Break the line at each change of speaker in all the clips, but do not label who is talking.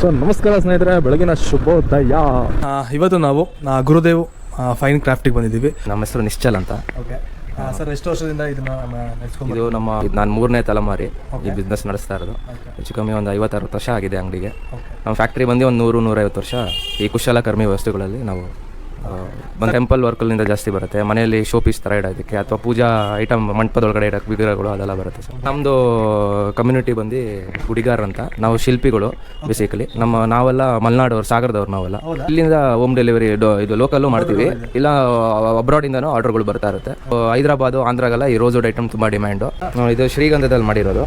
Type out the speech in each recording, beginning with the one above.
So ನಮಸ್ಕಾರ ಸ್ನೇಹಿತರೆ ಬೆಳಗಿನ ಶುಭೋದಯ. ಇವತ್ತು ನಾವು ಆ, ಗುರುದೇವ್ ಫೈನ್ ಕ್ರಾಫ್ಟಿಗೆ ಬಂದಿದ್ದೀವಿ.
ನಮ್ಮ ಹೆಸರು ನಿಶ್ಚಲ್ ಅಂತ.
ಓಕೆ. ಸರ್ ಎಷ್ಟು ವರ್ಷದಿಂದ ಇದನ್ನ ನಡೆಸ್ಕೊಂಡು
ಇದು ನಮ್ಮ ನಾನು ಮೂರನೇ ತಲೆಮಾರಿ ಈ ಬಿಸ್ನೆಸ್ ನಡೆಸ್ತಾ ಇರೋದು. ಹೆಚ್ಚು ಕಮ್ಮಿ ಒಂದು ಐವತ್ತಾರು ವರ್ಷ ಆಗಿದೆ ಅಂಗಡಿಗೆ. ನಮ್ಮ ಫ್ಯಾಕ್ಟ್ರಿ ಬಂದು ಒಂದು ನೂರು ನೂರೈವತ್ತು ವರ್ಷ ಈ ಕುಶಲಕರ್ಮಿ ವ್ಯವಸ್ಥೆಗಳಲ್ಲಿ ನಾವು ಒಂದು ಟೆಂಪಲ್ ವರ್ಕಲ್ಲಿಂದ ಜಾಸ್ತಿ ಬರುತ್ತೆ. ಮನೆಯಲ್ಲಿ ಶೋ ಪೀಸ್ ಥರ ಇಡೋದಕ್ಕೆ ಅಥವಾ ಪೂಜಾ ಐಟಮ್ ಮಂಟಪದೊಳಗಡೆ ಇಡೋಕ್ಕೆ ವಿಗ್ರಹಗಳು ಅದೆಲ್ಲ ಬರುತ್ತೆ ಸರ್ ನಮ್ಮದು ಕಮ್ಯುನಿಟಿ ಬಂದು ಹುಡಿಗಾರ್ ಅಂತ. ನಾವು ಶಿಲ್ಪಿಗಳು ಬೇಸಿಕಲಿ ನಮ್ಮ ನಾವೆಲ್ಲ ಮಲೆನಾಡವ್ರು ಸಾಗರದವ್ರು ನಾವೆಲ್ಲ. ಇಲ್ಲಿಂದ ಹೋಮ್ ಡೆಲಿವರಿ ಇದು ಲೋಕಲ್ಲು ಮಾಡ್ತೀವಿ. ಇಲ್ಲ ಅಬ್ರಾಡಿಂದನೂ ಆರ್ಡರ್ಗಳು ಬರ್ತಾ ಇರುತ್ತೆ. ಹೈದರಾಬಾದು ಆಂಧ್ರಾಗೆಲ್ಲ ಈ ರೋಸ್ ವುಡ್ ಐಟಮ್ ತುಂಬ ಡಿಮ್ಯಾಂಡು ಇದು ಶ್ರೀಗಂಧದಲ್ಲಿ ಮಾಡಿರೋದು.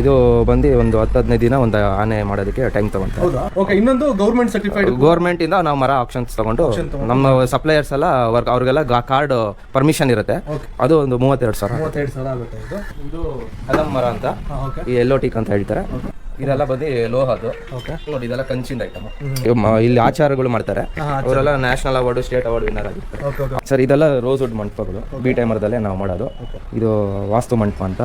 ಇದು ಬಂದು ಒಂದು ಹತ್ತು ಹದಿನೈದು ದಿನ ಒಂದು ಆನೆ ಮಾಡೋದಕ್ಕೆ ಟೈಮ್ ತಗೊಂತಾರೆ.
ಓಕೆ ಇನ್ನೊಂದು ಗೌರ್ಮೆಂಟ್ ಸರ್ಟಿಫೈಡ್
ಗೌರ್ಮೆಂಟ್ ಇಂದ ನಾವು ಮರ ಆಪ್ಷನ್ಸ್ ತಗೊಂಡು ನಮ್ಮ ಸಪ್ಲೈಯರ್ಸ್ ಎಲ್ಲ ವರ್ಕ್ ಅವ್ರಿಗೆಲ್ಲ ಕಾರ್ಡ್ ಪರ್ಮಿಷನ್ ಇರುತ್ತೆ. ಅದು ಒಂದು ಮೂವತ್ತೆರಡು ಸಾವಿರ.
ಮೂವತ್ತೆರಡು ಸಾವಿರ ಆಗುತ್ತೆ ಇದು?
ಇದು ಕದಂ ಮರ ಅಂತ. ಈ ಎಲ್ಲೋ ಟೀಕ್ ಅಂತ ಹೇಳ್ತಾರೆ. ಇದೆಲ್ಲ ಬಂದು ಲೋಹದ್ದು ನೋಡಿ ಇದೆಲ್ಲ ಕಂಚಿಂದ ಐಟಮ್ ಇಲ್ಲಿ ಆಚಾರಗಳು ಮಾಡ್ತಾರೆ. ಅವರೆಲ್ಲ national award state award winner ಆಗಿರ್ತಾರೆ. ಸರ್ ಇದೆಲ್ಲ ರೋಸ್ ವುಡ್ ಮಂಟಪಗಳು. ಬಿ ಟೈಮರ್ದಲ್ಲೇ ನಾವು ಮಾಡೋದು. ಇದು ವಾಸ್ತು ಮಂಟಪ ಅಂತ.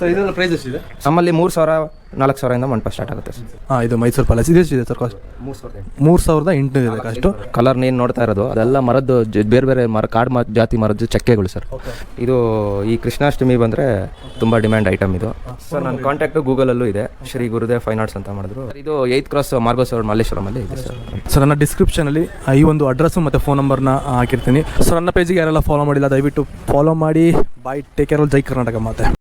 ಸರ್ ಇದೆಲ್ಲ ಪ್ರೈಸ್ ಇದೆ?
ನಮ್ಮಲ್ಲಿ ಮೂರು ಸಾವಿರ ನಾಲ್ಕು ಸಾವಿರದಿಂದ ಮಂಟಪ ಸ್ಟಾರ್ಟ್ ಆಗುತ್ತೆ ಸರ್
ಹಾಂ ಇದು ಮೈಸೂರು ಪ್ಯಾಲೇಸ್ ಇದು ಸರ್ ಕಾಸ್ಟ್
ಮೂರು ಸಾವಿರ
ಮೂರು ಸಾವಿರದ ಎಂಟುನೂರು ಇದೆ ಕಾಸ್ಟು
ಕಲರ್ ಏನು ನೋಡ್ತಾ ಇರೋದು ಅದೆಲ್ಲ ಮರದ್ದು ಜ- ಬೇರೆ ಬೇರೆ ಮರ ಕಾಡು ಮರ ಜಾತಿ ಮರದ್ದು ಚಕ್ಕೆಗಳು ಸರ್ ಇದು ಈ ಕೃಷ್ಣಾಷ್ಟಮಿ ಬಂದರೆ ತುಂಬ ಡಿಮ್ಯಾಂಡ್ ಐಟಮ್ ಇದು. ಸರ್ ನನ್ನ ಕಾಂಟ್ಯಾಕ್ಟು ಗೂಗಲಲ್ಲೂ ಇದೆ. ಶ್ರೀ ಗುರುದೇವ್ ಫೈನ್ ಆರ್ಟ್ಸ್ ಅಂತ ಮಾಡಿದ್ರು. ಇದು ಏಯ್ತ್ ಕ್ರಾಸ್ ಮಾರ್ಗೋಸ್ ರೋಡ್ ಮಲ್ಲೇಶ್ವರಮಲ್ಲಿ ಇದೆ ಸರ್
ಸರ್ ನನ್ನ ಡಿಸ್ಕ್ರಿಪ್ಷನಲ್ಲಿ ಈ ಒಂದು ಅಡ್ರೆಸ್ಸು ಮತ್ತು ಫೋನ್ ನಂಬರ್ನ ಹಾಕಿರ್ತೀನಿ. ಸರ್ ನನ್ನ ಪೇಜಿಗೆ ಯಾರೆಲ್ಲ ಫಾಲೋ ಮಾಡಿಲ್ಲ ದಯವಿಟ್ಟು ಫಾಲೋ ಮಾಡಿ. ಬಾಯ್ ಟೇಕ್ ಕೇರ್ ಜೈ ಕರ್ನಾಟಕ ಮಾತೆ.